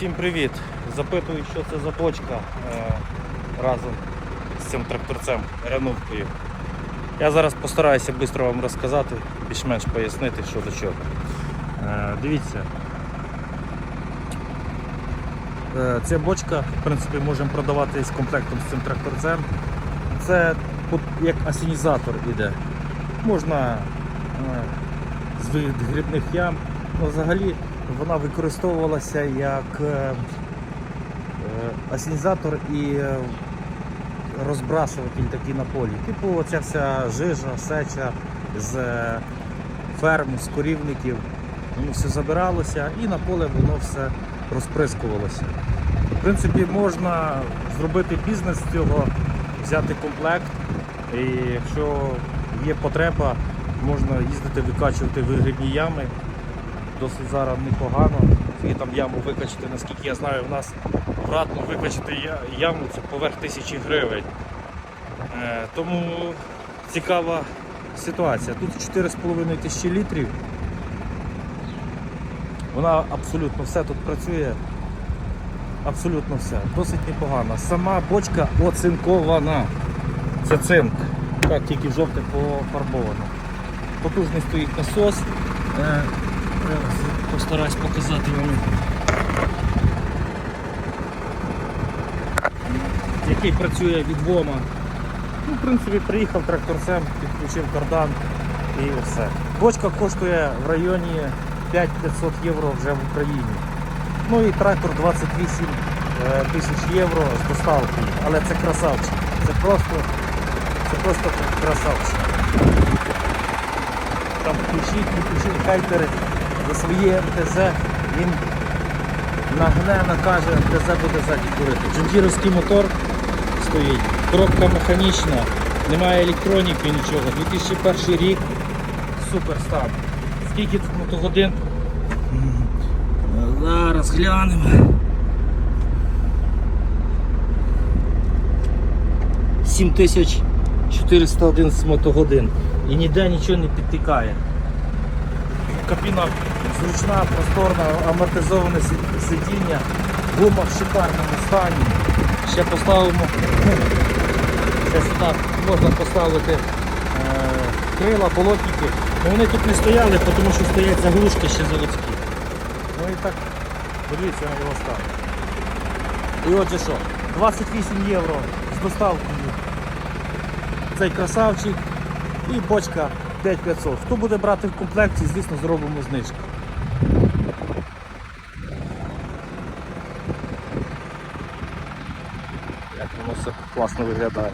Всім привіт! Запитую, що це за бочка е, разом з цим тракторцем рянувкою. Я зараз постараюся швидко вам розказати, більш-менш пояснити, що до чого. Е, дивіться. Е, ця бочка, в принципі, можемо продавати з комплектом з цим тракторцем. Це як асінізатор іде. Можна з грибних ям. Взагалі вона використовувалася як е, е, асінізатор і е, розбрасуватель такий на полі. Типу оця вся жижа, сеча з ферм, з корівників. Воно все забиралося і на поле воно все розприскувалося. В принципі, можна зробити бізнес з цього, взяти комплект, і якщо є потреба, можна їздити викачувати вигрібні ями. Досить зараз непогано. І там яму викачати, наскільки я знаю, в нас обратно викачати яму це поверх тисячі гривень. Е, Тому цікава ситуація. Тут 4,5 тисячі літрів. Вона абсолютно все тут працює. Абсолютно все. Досить непогано. Сама бочка оцинкована. Це цинк. Так, тільки в жовте пофарбовано. Потужний стоїть насос. Зараз постараюсь показати вам. Який працює від ВОМа. Ну, в принципі, приїхав тракторцем, підключив кардан і все. Бочка коштує в районі 5500 євро вже в Україні. Ну і трактор 28 е, тисяч євро з доставкою. Але це красавчик. Це просто, це просто красавчик. Там включіть, не включіть кайтери за своє МТЗ. Він нагне, накаже, МТЗ буде ззаді курити. Джундіровський мотор стоїть, коробка механічна, немає електроніки, нічого. 2001 рік, супер стан. Скільки тут мотогодин? Зараз глянемо. 7411 мотогодин. І ніде нічого не підтікає. Кабіна зручна, просторна, амортизоване сидіння, гума в шикарному стані. Ще поставимо, ще сюди можна поставити е, крила, болотники. Ну, вони тут не стояли, тому що стоять заглушки ще заводські. Ну і так, подивіться на його стан. І отже що, 28 євро з доставкою цей красавчик і бочка 5500. Хто буде брати в комплекті, звісно, зробимо знижку. Як воно все класно виглядає.